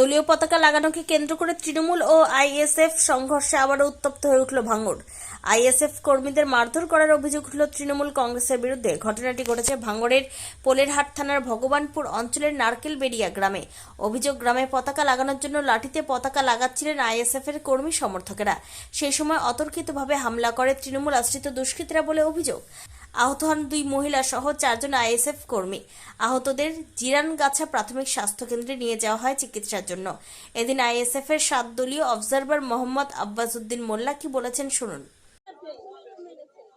দলীয় পতাকা লাগানোকে কেন্দ্র করে তৃণমূল ও আইএসএফ সংঘর্ষে আবারও উত্তপ্ত হয়ে উঠল ভাঙড়। আইএসএফ কর্মীদের মারধর করার অভিযোগ উঠল তৃণমূল কংগ্রেসের বিরুদ্ধে। ঘটনাটি ঘটেছে ভাঙড়ের পোলেরহাট থানার ভগবানপুর অঞ্চলের নারকেল নারকেলবেড়িয়া গ্রামে। অভিযোগ, গ্রামে পতাকা লাগানোর জন্য লাঠিতে পতাকা লাগাচ্ছিলেন আইএসএফ এর কর্মী সমর্থকেরা। সেই সময় অতর্কিতভাবে হামলা করে তৃণমূল আশ্রিত দুষ্কৃতীরা বলে অভিযোগ। আহত হন দুই মহিলা সহ চারজন আইএসএফ কর্মী। আহতদের জিরানগাছা প্রাথমিক স্বাস্থ্য কেন্দ্রে নিয়ে যাওয়া হয় চিকিৎসার জন্য। এদিন আইএসএফ এর সাত দলীয় অবজারভার মোহাম্মদ আব্বাস উদ্দিন মোল্লা কি বলেছেন শুনুন।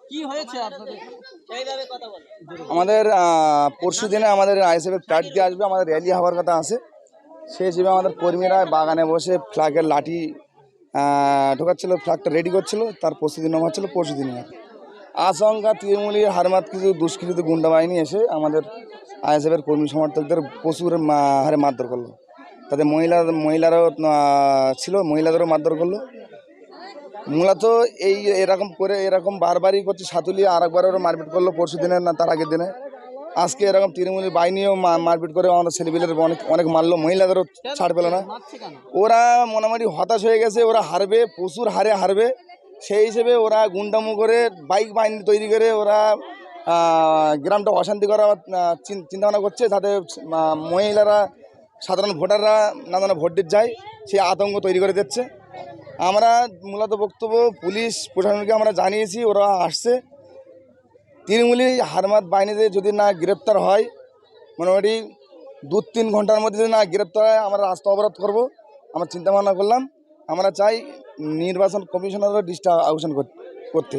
কি হয়েছে আপনাদের? আমাদের পরশু দিনে আমাদের আইএসএফের ফ্ল্যাট দিয়ে আসবে আমাদের র্যালি হওয়ার কথা আছে। সেই হিসেবে আমাদের কর্মীরা বাগানে বসে ফ্ল্যাগের লাঠি ঢোকাচ্ছিল ফ্ল্যাগটা রেডি করছিল তার প্রস্তুতি নেওয়া হচ্ছিল পরশু দিনে। আশঙ্কা তৃণমূলের হারমাত কিছু দুষ্কৃত গুন্ডা বাহিনী এসে আমাদের আইএসএফের কর্মী সমর্থকদের প্রচুর হারে মারধর করল। তাদের মহিলা মহিলারাও ছিল, মহিলাদেরও মারধর করল। মূলত এই এরকম করে এরকম বারবারই করছে সাতুলিয়া আর একবার ওরা মারপিট করল পরশু দিনে না তার আগের দিনে। আজকে এরকম তৃণমূলের বাহিনীও মারপিট করে আমাদের ছেলেপিলের অনেক অনেক মারলো, মহিলাদেরও ছাড় পেল না। ওরা মোটামুটি হতাশ হয়ে গেছে, ওরা হারবে, প্রচুর হারে হারবে। সেই হিসেবে ওরা গুন্ডামু করে বাইক বাহিনী তৈরি করে ওরা গ্রামটা অশান্তি করার চিন্তাভাবনা করছে যাতে মহিলারা, সাধারণ ভোটাররা না যেন ভোট দিতে যায়, সেই আতঙ্ক তৈরি করে দিচ্ছে। আমরা মূলত বক্তব্য পুলিশ, প্রশাসনকে আমরা জানিয়েছি, ওরা আসছে। তৃণমূলী হারমাত বাহিনীতে যদি না গ্রেপ্তার হয়, মোটামুটি দু তিন ঘণ্টার মধ্যে যদি না গ্রেপ্তার হয়, আমরা রাস্তা অবরোধ করব। আমরা চিন্তা ভাবনা করলাম, আমরা চাই নির্বাচন কমিশনারও ডিস্টার্ব আহ্বান করতে।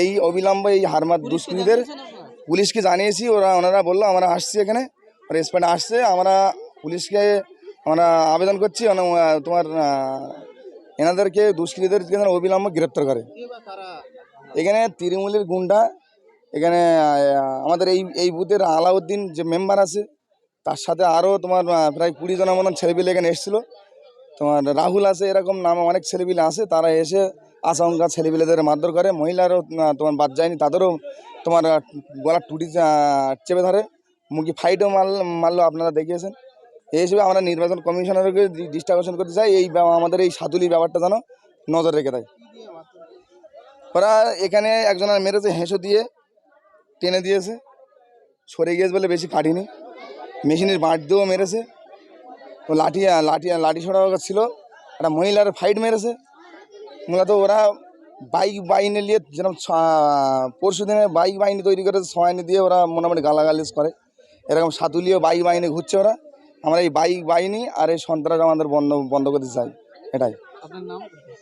এই অবিলম্বে এই হারমাত দুষ্কৃতীদের পুলিশকে জানিয়েছি ওরা ওনারা বলল আমরা আসছি এখানে স্পটে আসছে আমরা পুলিশকে আমরা আবেদন করছি তোমার এনাদেরকে দুষ্কৃতীদেরকে যেন অবিলম্বে গ্রেপ্তার করে। এখানে তৃণমূলের গুন্ডা এখানে আমাদের এই এই বুথের আলাউদ্দিন যে মেম্বার আছে তার সাথে আরও তোমার প্রায় কুড়ি জনের মতন ছেলেপিলে এখানে এসেছিল। তোমার রাহুল আছে, এরকম নামে অনেক ছেলেপিলে আছে, তারা এসে আশঙ্কা ছেলেপিলেদের মারধর করে, মহিলারও তোমার বাদ যায়নি, তাদেরও তোমার গলার টুটি চেপে ধরে, মুখে ফাইটও মাল মারলো, আপনারা দেখিয়েছেন। এই হিসেবে আমরা নির্বাচন কমিশনারকে ডিস্ট্রাকশন করতে চাই, এই আমাদের এই সাতুলি ব্যাপারটা যেন নজর রেখে দেয়। ওরা এখানে একজনের মেরেছে হেঁসো দিয়ে, টেনে দিয়েছে, সরে গিয়েছে বলে বেশি কাটিনি মেশিনের বাঁট দিয়েও মেরেছে। ও লাঠি লাঠি লাঠি ছড়া ছিল। একটা মহিলার ফাইট মেরেছে। মূলত ওরা বাইক বাহিনী নিয়ে যেরকম পরশু দিনে বাইক বাহিনী তৈরি করেছে সবাইনি দিয়ে ওরা মোটামুটি গালাগালিজ করে। এরকম সাতুলিও বাইক বাহিনী ঘুরছে ওরা। আমরা এই বাইক বাহিনী আর এই সন্ত্রাস আমাদের বন্ধ বন্ধ করতে চাই। এটাই।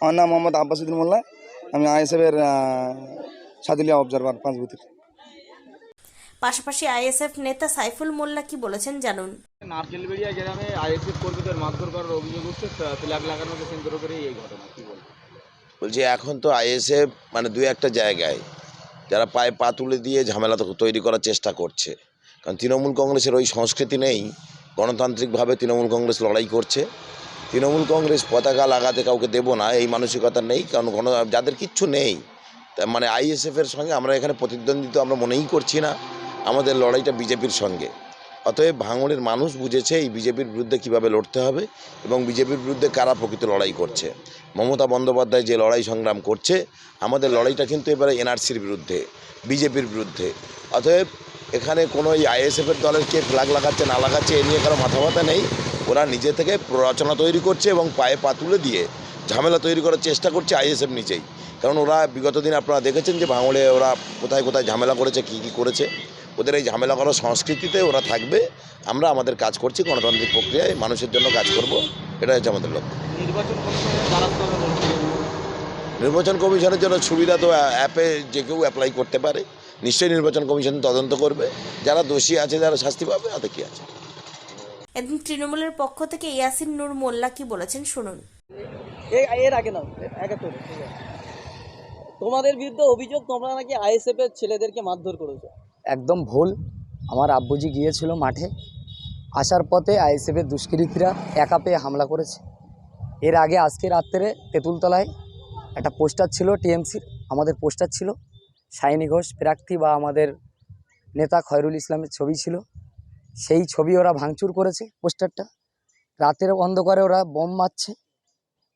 আমার নাম মোহাম্মদ আব্বাসুদ্দিন মোল্লা। আমি আইএসএফের সাতুলিয়া অবজারভার পাঁচ বুথের। পাশাপাশি আইএসএফ নেতা সাইফুল মোল্লা কি বলেছেন জানুন। নারকেলবেড়িয়া গ্রামে আইএসএফ কর্মীদের মারধর করার অভিযোগ উঠছে ফ্ল্যাগ লাগানোকে কেন্দ্র করে এই ঘটনা কি বলব বলছি এখন তো আইএসএফ মানে দু একটা জায়গায় যারা পায়ে পা তুলে দিয়ে ঝামেলা তৈরি করার চেষ্টা করছে। কারণ তৃণমূল কংগ্রেসের ওই সংস্কৃতি নেই গণতান্ত্রিকভাবে তৃণমূল কংগ্রেস লড়াই করছে। তৃণমূল কংগ্রেস পতাকা লাগাতে কাউকে দেবো না এই মানসিকতা নেই কারণ গণ যাদের কিচ্ছু নেই মানে আইএসএফের সঙ্গে আমরা এখানে প্রতিদ্বন্দ্বিতা আমরা মনেই করছি না। আমাদের লড়াইটা বিজেপির সঙ্গে। অতএব ভাঙড়ের মানুষ বুঝেছে এই বিজেপির বিরুদ্ধে কীভাবে লড়তে হবে এবং বিজেপির বিরুদ্ধে কারা প্রকৃত লড়াই করছে। মমতা বন্দ্যোপাধ্যায় যে লড়াই সংগ্রাম করছে, আমাদের লড়াইটা কিন্তু এবারে এনআরসির বিরুদ্ধে, বিজেপির বিরুদ্ধে। অতএব এখানে কোনো এই আইএসএফের দলের কে ফ্ল্যাগ লাগাচ্ছে, না লাগাচ্ছে, এ নিয়ে কারও মাথা ব্যথা নেই। ওরা নিজে থেকে প্ররচনা তৈরি করছে এবং পায়ে পা তুলে দিয়ে ঝামেলা তৈরি করার চেষ্টা করছে আইএসএফ নিজেই। কারণ ওরা বিগত দিন আপনারা দেখেছেন যে ভাঙড়ে ওরা কোথায় কোথায় ঝামেলা করেছে, কী কী করেছে। ওদের এই ঝামেলা করার সংস্কৃতিতে ওরা থাকবে। আমরা আমাদের কাজ করছি গণতান্ত্রিক প্রক্রিয়ায় মানুষের জন্য কাজ করব। এটা হচ্ছে আমাদের লক্ষ্য। নির্বাচন কমিশনের জন্য সুবিধা তো অ্যাপে যে কেউ অ্যাপ্লাই করতে পারে। নিশ্চয়ই নির্বাচন কমিশন তদন্ত করবে। যারা দোষী আছে যারা শাস্তি পাবে তাতে কি আছে? এদিন তৃণমূলের পক্ষ থেকে ইয়াসিন নূর মোল্লা কি বলেছেন শুনুন। এই এর আগে আছে। তোমাদের বিরুদ্ধে অভিযোগ তোমরা নাকি আইএসএফ এর ছেলেদেরকে মারধর করেছ। একদম ভুল। আমার আব্বুজি গিয়েছিল মাঠে। আসার পথে আইএসএফের দুষ্কৃতীরা একা পেয়ে হামলা করেছে। এর আগে আজকে রাত্রে তেঁতুলতলায় একটা পোস্টার ছিল, টিএমসির, আমাদের পোস্টার ছিল। সাইনি ঘোষ, প্রার্থী বা আমাদের নেতা খয়রুল ইসলামের ছবি ছিল। সেই ছবি ওরা ভাঙচুর করেছে পোস্টারটা। রাতের অন্ধকারে ওরা বোম মারছে।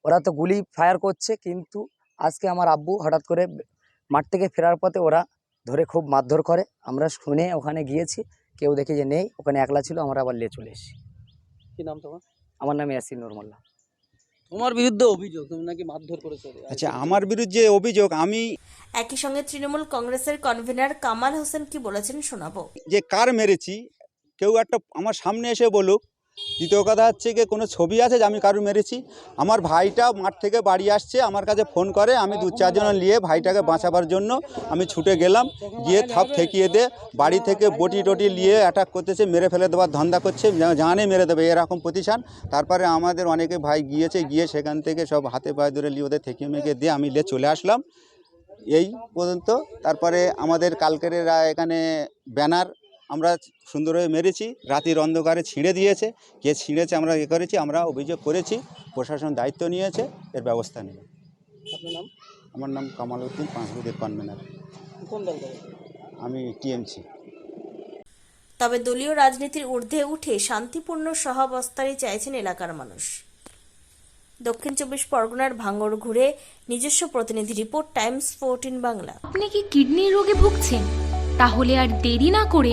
ওরা তো গুলি ফায়ার করছে, কিন্তু আজকে আমার আব্বু হঠাৎ করে মাঠ থেকে ফেরার পথে ওরা ধরে খুব মারধর করে। আমরা শুনে ওখানে গিয়েছি কেউ দেখি যে নেই ওখানে একলা ছিল আমরা আবার নিয়ে চলে এসেছি। কি নাম তোমার? আমার নাম ইয়াসিন নুরমোল্লা। তোমার বিরুদ্ধে অভিযোগ তুমি নাকি মারধর করেছ? আচ্ছা আমার বিরুদ্ধে অভিযোগ আমি একই সঙ্গে তৃণমূল কংগ্রেসের কনভেনর কামাল হোসেন কি বলেছেন শোনাবো। যে কার মেরেছি কেউ একটা আমার সামনে এসে বলুক দ্বিতীয় কথা হচ্ছে কি কোনো ছবি আছে যে আমি কারু মেরেছি? আমার ভাইটা মাঠ থেকে বাড়ি আসছে, আমার কাছে ফোন করে, আমি দু চারজন নিয়ে ভাইটাকে বাঁচাবার জন্য আমি ছুটে গেলাম। গিয়ে থাপ ঠেকিয়ে দে, বাড়ি থেকে বটি টটি নিয়ে অ্যাটাক করতেছে, মেরে ফেলে দেওয়ার ধান্দা করছে জানে মেরে দেবে, এরকম প্রতিষ্ঠান তারপরে আমাদের অনেকে ভাই গিয়েছে, গিয়ে সেখান থেকে সব হাতে পায়ে ধরে নিয়ে ওদের থেকে মেকে দিয়ে আমি নিয়ে চলে আসলাম। এই পর্যন্ত। তারপরে আমাদের কালকের এখানে ব্যানার আমরা সুন্দরভাবে মেরেছি রাতের অন্ধকারে ছিঁড়ে দিয়েছে কে ছিঁড়েছে আমরা এ করেছি আমরা অভিযোগ করেছি প্রশাসন দায়িত্ব নিয়েছে এর ব্যবস্থা নেবে। আপনার নাম? আমার নাম কামাল উদ্দিন পাঁচবুদের কনভেনার কোন দল আমি টিএমসি। তবে দলীয় রাজনীতির ঊর্ধ্বে উঠে শান্তিপূর্ণ সহাবস্থারই চাইছেন এলাকার মানুষ। দক্ষিণ চব্বিশ পরগনার ভাঙ্গড় ঘুরে নিজস্ব প্রতিনিধি রিপোর্ট টাইমস ফোরটিন বাংলা। আপনি কি কিডনির রোগে ভুগছেন? তাহলে আর দেরি না করে